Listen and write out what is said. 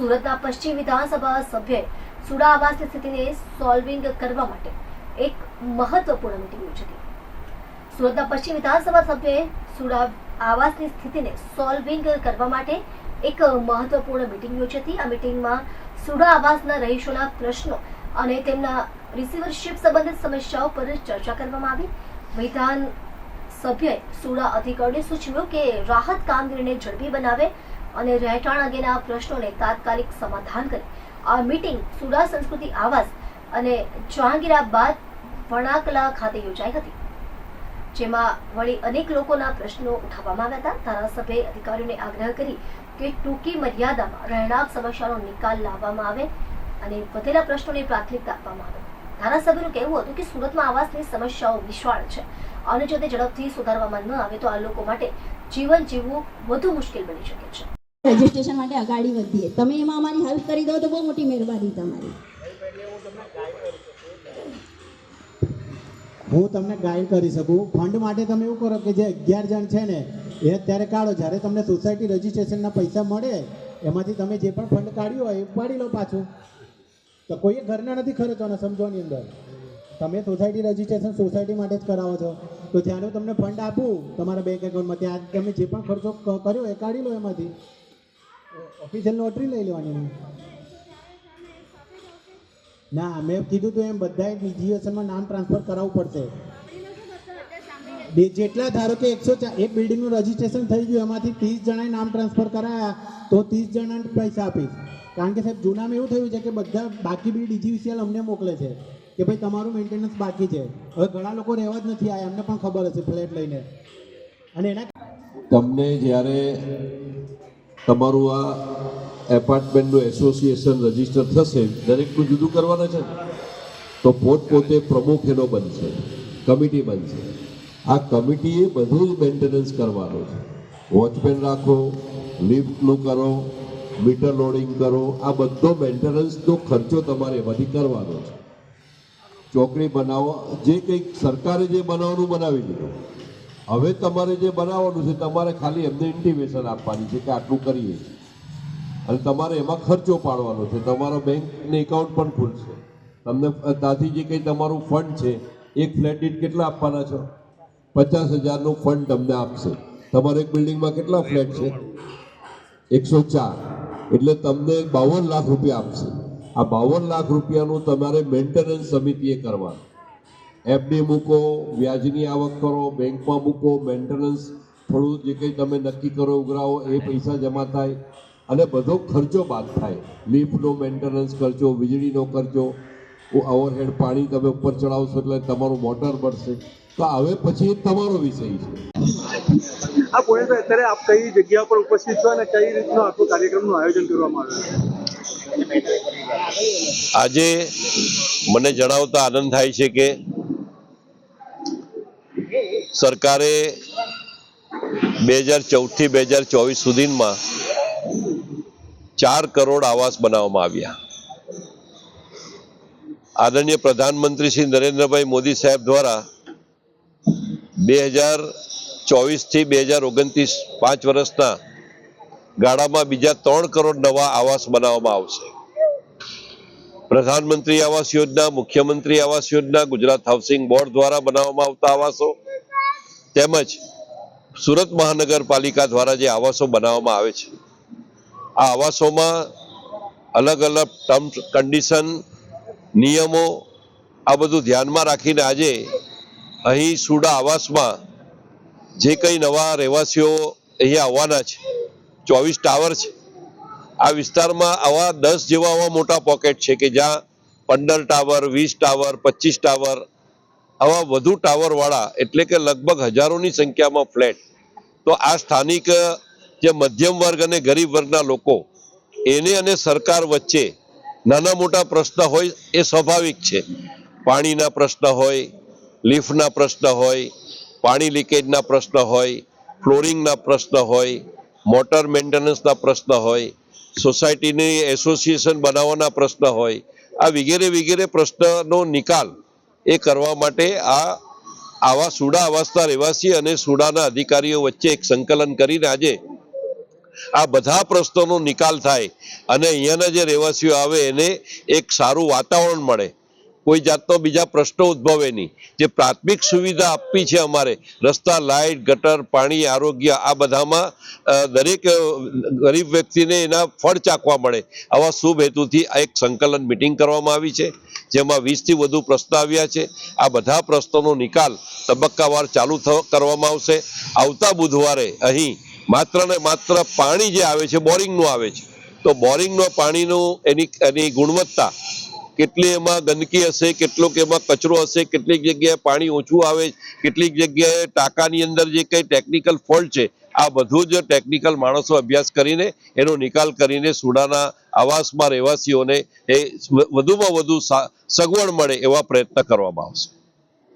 સુરતના પશ્ચિમ વિધાનસભા સભ્યએ સુડા આવાસની સ્થિતિને સોલ્વિંગ કરવા માટે એક મહત્વપૂર્ણ મિટિંગ યોજી હતી. સુરતના પશ્ચિમ વિધાનસભા સભ્યએ સુડા આવાસની સ્થિતિને સોલ્વિંગ કરવા માટે એક મહત્વપૂર્ણ મિટિંગ યોજી હતી. આ મિટિંગમાં સુડા આવાસના રહીશોના પ્રશ્નો અને તેમના રિસીવરશીપ સંબંધિત સમસ્યાઓ પર ચર્ચા કરવામાં આવી. વિધાન સભ્યએ સુડા અધિકારીને સૂચવ્યું કે રાહત કામગીરીને ઝડપી બનાવે અને રહેઠાણ અંગેના પ્રશ્નોને તાત્કાલિક સમાધાન કરી. આ મીટિંગ સુડા સંસ્કૃતિ આવાસ અને જહાંગીરાબાદ વણાકલા ખાતે યોજાઈ હતી. જેમાં વળી અનેક લોકોના પ્રશ્નો ઉઠાવવામાં આવ્યા હતા. ધારાસભ્યએ અધિકારીઓને આગ્રહ કરી કે ટૂંકી મર્યાદામાં રહેણાંક સમસ્યાનો નિકાલ લાવવામાં આવે અને વધેલા પ્રશ્નોને પ્રાથમિકતા આપવામાં આવે. ધારાસભ્યનું કહેવું હતું કે સુરતમાં આવાસની સમસ્યાઓ વિશાળ છે. અને જો તે ઝડપથી સુધારવામાં ન આવે તો આ લોકો માટે જીવન જીવવું વધુ મુશ્કેલ બની શકે છે. રજીસ્ટ્રેશન માટે અગાડી વધીએ. તમે એમાં અમારી હેલ્પ કરી દો તો બહુ મોટી મહેરબાની તમારી. હું તમને ગાઈડ કરી શકું. ફંડ માટે તમે એવું કરો કે જે અગિયાર જણ છે ને, એ અત્યારે કાઢો. જ્યારે તમને સોસાયટી રજીસ્ટ્રેશનના પૈસા મળે, એમાંથી તમે જે પણ ફંડ કાઢ્યો હોય, એ પાડી લો પાછું. તો કોઈએ ઘરના નથી ખર્ચવાના, સમજવાની અંદર. તમે સોસાયટી રજીસ્ટ્રેશન સોસાયટી માટે જ કરાવો છો. તો જ્યારે હું તમને ફંડ આપું, તમારા બેંક એકાઉન્ટમાં ત્યાં તમે જે પણ ખર્ચો કર્યો એ કાઢી લો એમાંથી. ઓફિશિયલ નોટરી લઈ લેવાની. ના, મેં કીધું તું એમ બધાએ ડીજીએસએલમાં નામ ટ્રાન્સફર કરાવવું પડશે. બે- જેટલા, ધારો કે એકસો એક બિલ્ડિંગનું રજીસ્ટ્રેશન થઈ ગયું, એમાંથી ત્રીસ જણાએ નામ ટ્રાન્સફર કરાયા, તો ત્રીસ જણાને પૈસા આપીશ. કારણ કે સાહેબ જૂનામાં એવું થયું છે કે બધા બાકી બી ડીજીવીસીએલ અમને મોકલે છે, કે ભાઈ તમારું મેન્ટેનન્સ બાકી છે. હવે ઘણા લોકો રહેવા જ નથી આવ્યા એમને પણ ખબર હશે ફ્લેટ લઈને. અને એના તમને જ્યારે તમારું આ એપાર્ટમેન્ટનું એસોસિએશન રજિસ્ટર થશે, દરેકનું જુદું કરવાના છે તો પોતપોતે પ્રમુખ એનો બનશે, કમિટી બનશે. આ કમિટીએ બધું જ મેન્ટેનન્સ કરવાનું છે. વોચમેન રાખો લિફ્ટનું કરો મીટર લોડિંગ કરો, આ બધો મેન્ટેનન્સનો ખર્ચો તમારે એમાંથી કરવાનો છે. ચોકડી બનાવો, જે કંઈક સરકારે જે બનાવવાનું બનાવી દીધું. હવે તમારે જે બનાવવાનું છે, તમારે ખાલી એમને ઇન્ટિમેશન આપવાની છે કે આટલું કરીએ. અને તમારે એમાં ખર્ચો પાડવાનો છે. તમારો બેંકને એકાઉન્ટ પણ ખુલશે. તમને ત્યાંથી જે કંઈ તમારું ફંડ છે, એક ફ્લેટ દીઠ કેટલા આપવાના છો? પચાસ હજારનું ફંડ તમને આપશે. તમારે એક બિલ્ડિંગમાં કેટલા ફ્લેટ છે? એકસો ચાર. એટલે તમને બાવન લાખ રૂપિયા આપશે. આ બાવન લાખ રૂપિયાનું તમારે મેન્ટેનન્સ સમિતિએ કરવાનું. એફડી મૂકો વ્યાજની આવક કરો બેંકમાં મૂકો મેન્ટેનન્સ થોડું જે કંઈ તમે નક્કી કરો ઉઘરાવો એ પૈસા જમા થાય અને બધો ખર્ચો બાદ થાય. લિફ્ટનો મેન્ટેનન્સ ખર્ચો વીજળીનો ખર્ચો ઓવરહેડ પાણી તમે ઉપર ચડાવશો એટલે તમારું મોટર બળશે તો હવે પછી તમારો વિષય છે. આ પોઈન્ટ અત્યારે આપ કઈ જગ્યા પર ઉપસ્થિત છો અને કઈ રીતનો આખો કાર્યક્રમનું આયોજન કરવામાં આવ્યું છે? આજે મને જણાવતા આનંદ થાય છે કે સરકારે બે હજાર ચૌદથી બે હજાર ચોવીસ સુધીમાં ચાર કરોડ આવાસ બનાવવામાં આવ્યા. આદરણીય પ્રધાનમંત્રી શ્રી નરેન્દ્રભાઈ મોદી સાહેબ દ્વારા બે હજાર ચોવીસથી બે હજાર ઓગણત્રીસ પાંચ વર્ષના ગાળામાં બીજા ત્રણ કરોડ નવા આવાસ બનાવવામાં આવશે. પ્રધાનમંત્રી આવાસ યોજના, મુખ્યમંત્રી આવાસ યોજના, ગુજરાત હાઉસિંગ બોર્ડ દ્વારા બનાવવામાં આવતા આવાસો તેમજ સુરત મહાનગરપાલિકા દ્વારા જે આવાસો બનાવવામાં આવે છે, આ આવાસોમાં અલગ અલગ ટર્મ્સ, કન્ડિશન, નિયમો આ બધું ધ્યાનમાં રાખીને આજે અહીં સુડા આવાસમાં જે કંઈ નવા રહેવાસીઓ અહીંયા આવવાના છે, ચોવીસ ટાવર છે, આ વિસ્તારમાં આવા દસ જેવા આવા મોટા પોકેટ છે કે જ્યાં પંદર ટાવર, વીસ ટાવર, પચીસ ટાવર આવા વધુ ટાવરવાળા એટલે કે લગભગ હજારોની સંખ્યામાં ફ્લેટ તો આ સ્થાનિક, જે મધ્યમ વર્ગ અને ગરીબ વર્ગના લોકો, એને અને સરકાર વચ્ચે નાના મોટા પ્રશ્ન હોય એ સ્વાભાવિક છે. પાણીના પ્રશ્ન હોય, લિફ્ટના પ્રશ્ન હોય, પાણી લીકેજના પ્રશ્ન હોય, ફ્લોરિંગના પ્રશ્ન હોય, મોટર મેન્ટેનન્સના પ્રશ્ન હોય, સોસાયટીની એસોસિએશન બનાવવાના પ્રશ્ન હોય, આ વગેરે વગેરે પ્રશ્નનો નિકાલ એ કરવા માટે આ આવા સુડા આવાસના રહેવાસી અને સુડાના અધિકારીઓ વચ્ચે એક સંકલન કરીને આજે આ બધા પ્રશ્નોનો નિકાલ થાય અને અહીંયાના જે રહેવાસીઓ આવે એને એક સારું વાતાવરણ મળે. કોઈ જાતનો બીજા પ્રશ્નો ઉદ્ભવે નહીં. જે પ્રાથમિક સુવિધા આપવી છે અમારે, રસ્તા, લાઇટ, ગટર, પાણી, આરોગ્ય, આ બધામાં દરેક ગરીબ વ્યક્તિને એના ફળ ચાખવા મળે. આવા શુભ હેતુથી આ એક સંકલન મિટિંગ કરવામાં આવી છે, જેમાં વીસથી વધુ પ્રશ્ન આવ્યા છે. આ બધા પ્રશ્નોનો નિકાલ તબક્કાવાર ચાલુ કરવામાં આવશે. આવતા બુધવારે અહીં માત્ર ને માત્ર પાણી જે આવે છે, બોરિંગનું આવે છે. તો બોરિંગનો પાણીનું એની એની ગુણવત્તા કેટલી એમાં ગંદકી હશે કેટલોક એમાં કચરો હશે કેટલીક જગ્યાએ પાણી ઓછું આવે કેટલીક જગ્યાએ ટાંકાની અંદર જે કંઈ ટેકનિકલ ફોલ્ટ છે, આ બધું જ ટેકનિકલ માણસો અભ્યાસ કરીને એનો નિકાલ કરીને સુડાના આવાસમાં રહેવાસીઓને એ વધુમાં વધુ સગવડ મળે એવા પ્રયત્ન કરવામાં આવશે.